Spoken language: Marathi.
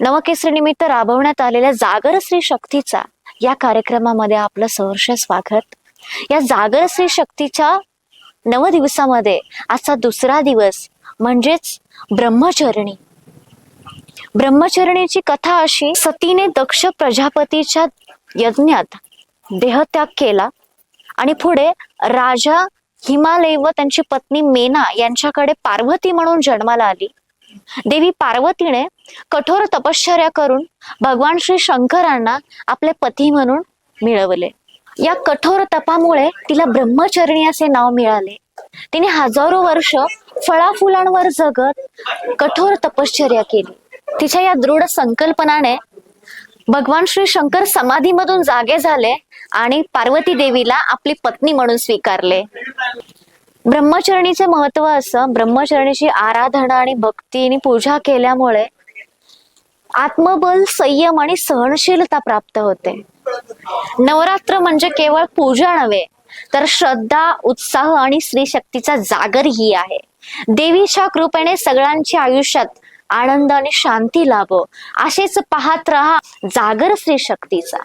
नवकेसरी निमित्त राबवण्यात आलेल्या जागर श्री शक्तीचा या कार्यक्रमामध्ये आपलं सहर्ष स्वागत. या जागर श्री शक्तीच्या नव दिवसामध्ये आजचा दुसरा दिवस म्हणजेच ब्रह्मचरणी. ब्रह्मचरणीची कथा अशी सतीने दक्ष प्रजापतीच्या यज्ञात देहत्याग केला आणि पुढे राजा हिमालय व त्यांची पत्नी मेना यांच्याकडे पार्वती म्हणून जन्माला आली. देवी पार्वतीने कठोर तपश्चर्या करून भगवान श्री शंकरांना आपले पती म्हणून मिळवले. या कठोर तपामुळे तिला ब्रह्मचरणी असे नाव मिळाले. तिने हजारो वर्ष फळाफुलांवर जगत कठोर तपश्चर्या केली. तिच्या या दृढ संकल्पनाने भगवान श्री शंकर समाधीमधून जागे झाले आणि पार्वती देवीला आपली पत्नी म्हणून स्वीकारले. ब्रह्मचरणीचे महत्त्व असं ब्रह्मचरणीची आराधना आणि भक्ती आणि पूजा केल्यामुळे आत्मबल संयम आणि सहनशीलता प्राप्त होते. नवरात्र म्हणजे केवळ पूजा नव्हे तर श्रद्धा उत्साह आणि स्त्री शक्तीचा जागर ही आहे. देवीच्या कृपेने सगळ्यांच्या आयुष्यात आनंद आणि शांती लाभो असेच पाहत राहा जागर स्त्री शक्तीचा